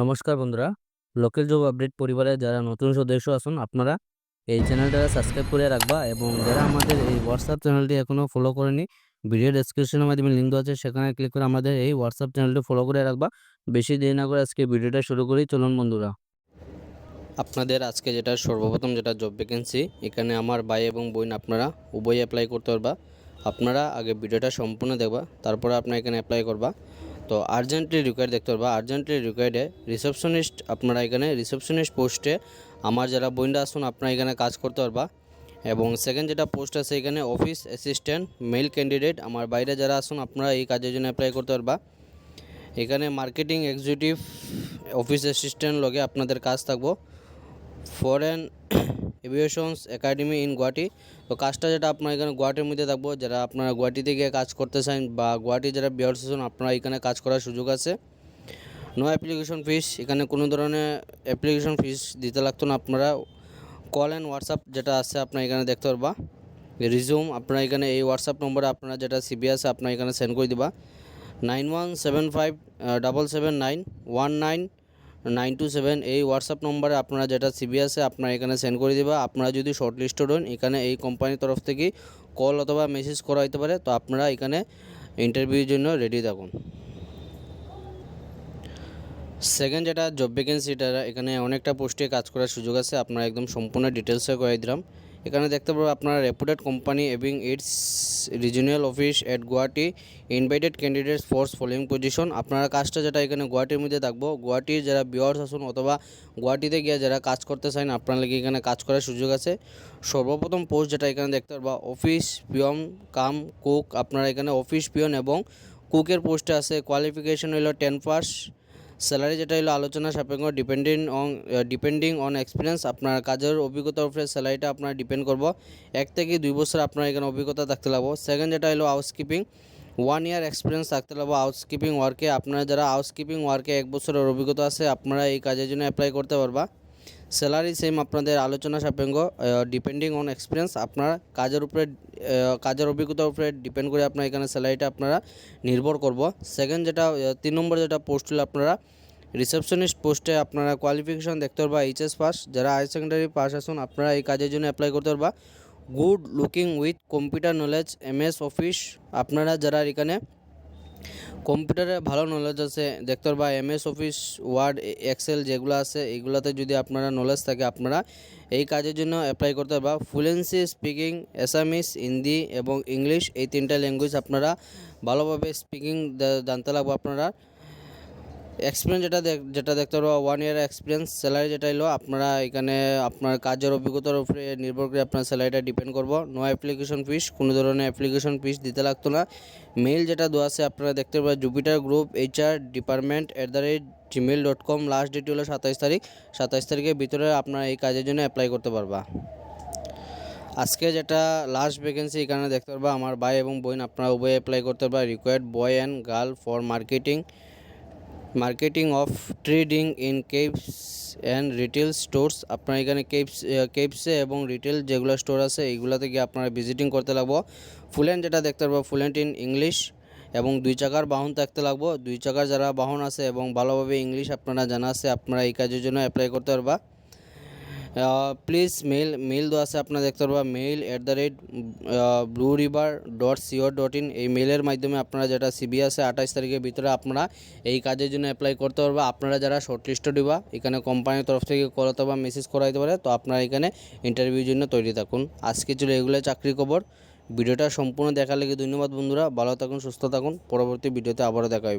নমস্কার বন্ধুরা, local job update পরিবারে যারা নতুন সদস্য আসুন আপনারা এই চ্যানেলটা সাবস্ক্রাইব করে রাখবা এবং যারা আমাদের এই হোয়াটসঅ্যাপ চ্যানেলটি এখনও ফলো করেনি ভিডিও ডেসক্রিপশনের মাধ্যমে লিঙ্ক দেওয়া আছে, সেখানে ক্লিক করে আমাদের এই হোয়াটসঅ্যাপ চ্যানেলটি ফলো করে রাখবা। বেশি দেরি না করে আজকে ভিডিওটা শুরু করি, চলুন বন্ধুরা। আপনাদের আজকে যেটা সর্বপ্রথম যেটা জব ভ্যাকেন্সি এখানে আমার ভাই এবং বোন আপনারা উভয় অ্যাপ্লাই করতে পারবা। আপনারা আগে ভিডিওটা সম্পূর্ণ দেখবা, তারপরে আপনারা এখানে অ্যাপ্লাই করবা। তো আর্জেন্টলি রিকোয়ার্ড দেখতে পারবা। আর্জেন্টলি রিকোয়ার্ডে রিসেপশনিস্ট আপনারা এখানে রিসেপশনিস্ট পোস্টে আমার যারা বোনরা আসুন আপনারা এখানে কাজ করতে পারবা। এবং সেকেন্ড যেটা পোস্ট আছে এখানে অফিস অ্যাসিস্ট্যান্ট মেল ক্যান্ডিডেট আমার বাইরে যারা আসুন আপনারা এই কাজের জন্য অ্যাপ্লাই করতে পারবা। এখানে মার্কেটিং এক্সিকিউটিভ অফিস অ্যাসিস্ট্যান্ট লগে আপনাদের কাজ থাকব। Foreign aviations academy in Guwahati তো কাজটা যেটা আপনার এখানে গুয়াহাটির মধ্যে থাকব, যারা আপনারা গুয়াহাটিতে গিয়ে কাজ করতে চান বা গুয়াহাটি যারা বিয়ার সেশন আপনারা এখানে কাজ করার সুযোগ আছে। নো অ্যাপ্লিকেশন ফিস এখানে কোনো ধরনের অ্যাপ্লিকেশন ফিস দিতে লাগতো না আপনারা। কল অ্যান্ড হোয়াটসঅ্যাপ যেটা আছে, আপনার এখানে দেখতে পারবা। রিজিউম আপনারা এখানে এই হোয়াটসঅ্যাপ নম্বরে আপনারা যেটা সিবি আছে, আপনারা এখানে সেন্ড করে দিবা। Nine one seven five double seven nine one nine nine two seven এই হোয়াটসঅ্যাপ নম্বরে আপনারা যেটা সিবি আছে আপনারা এখানে সেন্ড করে দিবা। আপনারা যদি শর্ট লিস্টেড হন এখানে এই কোম্পানির তরফ থেকে কল অথবা মেসেজ করা হতে পারে। তো আপনারা এখানে ইন্টারভিউর জন্য রেডি থাকুন। সেকেন্ড যেটা জব ভ্যাকেন্সিটা এখানে অনেকটা পোস্টে কাজ করার সুযোগ আছে। আপনারা একদম সম্পূর্ণ ডিটেলসে করে দিলাম। এখানে দেখতে পাবো আপনারা রেপুটেড কোম্পানি এবং its regional office at Guwahati invited candidates for following position আপনারা কাজটা যেটা এখানে গুয়াহাটির মধ্যে থাকব গুয়াহাটির যারা বিয়ার্স আসুন অথবা গুয়াহাটিতে গিয়ে যারা কাজ করতে চান, আপনার লাগে এখানে কাজ করার সুযোগ আছে। সর্বপ্রথম পোস্ট যেটা এখানে দেখতে পারবা অফিস পিয়ন কাম কুক আপনারা এখানে অফিস পিয়ন এবং কুকের পোস্টে আছে কোয়ালিফিকেশন হলো টেন পাস স্যালারি যেটা হলো আলোচনা সাপেক্ষ depending on depending on experience আপনার কাজের অভিজ্ঞতার উপরে স্যালারিটা আপনার ডিপেন্ড করব। এক থেকে দুই বছর আপনার এখানে অভিজ্ঞতা থাকতে লাগবো। সেকেন্ড যেটা হলো হাউসকিপিং ওয়ান ইয়ার এক্সপিরিয়েন্স থাকতে লাগবো। হাউসকিপিং ওয়ার্কে আপনারা যারা হাউসকিপিং ওয়ার্কে এক বছরের অভিজ্ঞতা আছে, আপনারা এই কাজের জন্য অ্যাপ্লাই করতে পারবা। স্যালারি সেম আপনাদের আলোচনা সাপেক্ষ ডিপেন্ডিং অন এক্সপিরিয়েন্স আপনার কাজের উপরে কাজের অভিজ্ঞতার উপরে ডিপেন্ড করে আপনার এখানে স্যালারিটা আপনারা নির্ভর করব। সেকেন্ড যেটা তিন নম্বর যেটা পোস্ট হলো আপনারা রিসেপশনিস্ট পোস্টে আপনারা কোয়ালিফিকেশন দেখতে পারবা এইচএস পাস যারা হায়ার সেকেন্ডারি পাস আসুন আপনারা এই কাজের জন্য অ্যাপ্লাই করতে পারবা। Good looking with computer knowledge MS office আপনারা যারা এখানে কম্পিউটারে ভালো নলেজ আছে। দেখতে পারবা এমএস অফিস ওয়ার্ড এক্সেল যেগুলো আছে, এগুলোতে যদি আপনারা নলেজ থাকে, আপনারা এই কাজের জন্য অ্যাপ্লাই করতে পারবা। ফ্লুয়েন্সি স্পিকিং অ্যাসামিস হিন্দি এবং ইংলিশ এই তিনটা ল্যাঙ্গুয়েজ আপনারা ভালোভাবে স্পিকিং জানতে লাগবে আপনারা। এক্সপিরিয়েন্স যেটা যেটা দেখতে পারব ওয়ান ইয়ার এক্সপিরিয়েন্স স্যালারি যেটা এলো, আপনারা এখানে আপনার কাজের অভিজ্ঞতার উপরে নির্ভর করে আপনার স্যালারিটা ডিপেন্ড করব। নো অ্যাপ্লিকেশন ফিস কোনো ধরনের অ্যাপ্লিকেশন ফিস দিতে লাগতো না। মেল যেটা দেওয়া আছে, আপনারা দেখতে পাবেন Jupiter group HR department at the rate Gmail dot com last date হলো সাতাইশ তারিখ। সাতাইশ তারিখের ভিতরে আপনারা এই কাজের জন্য অ্যাপ্লাই করতে পারবা। আজকে যেটা লাস্ট ভ্যাকেন্সি এখানে দেখতে পারবা, আমার ভাই এবং বোন, আপনারা উভয় অ্যাপ্লাই করতে পারবা। Required boy and girl for marketing marketing of trading in caps and retail stores আপনার এখানে কেপস কেপসে এবং রিটেল যেগুলো স্টোর আছে, এইগুলোতে গিয়ে আপনারা ভিজিটিং করতে লাগবো। ফুলেন্ট যেটা দেখতে পারব ফুলেন্ট ইন ইংলিশ এবং দুই চাকার বাহন থাকতে লাগবো। দুই চাকার যারা বাহন আছে এবং ভালোভাবে ইংলিশ আপনারা জানা আছে, আপনারা এই কাজের জন্য অ্যাপ্লাই করতে পারবা। প্লিজ মেল মেল দেওয়া আছে, আপনারা দেখতে পারবা mail at the rate blue river dot sure dot in এই মেলের মাধ্যমে আপনারা যেটা সিবি আছে, আঠাশ তারিখের ভিতরে আপনারা এই কাজের জন্য অ্যাপ্লাই করতে পারবা। আপনারা যারা শর্ট লিস্টে দিবা, এখানে কোম্পানির তরফ থেকে কল অথবা মেসেজ করা দিতে পারে, তো আপনারা এখানে ইন্টারভিউর জন্য তৈরি থাকুন। আজকে ছিল এগুলো চাকরি খবর। ভিডিওটা সম্পূর্ণ দেখার লেগে ধন্যবাদ বন্ধুরা, ভালো থাকুন, সুস্থ থাকুন। পরবর্তী ভিডিওতে আবারও দেখা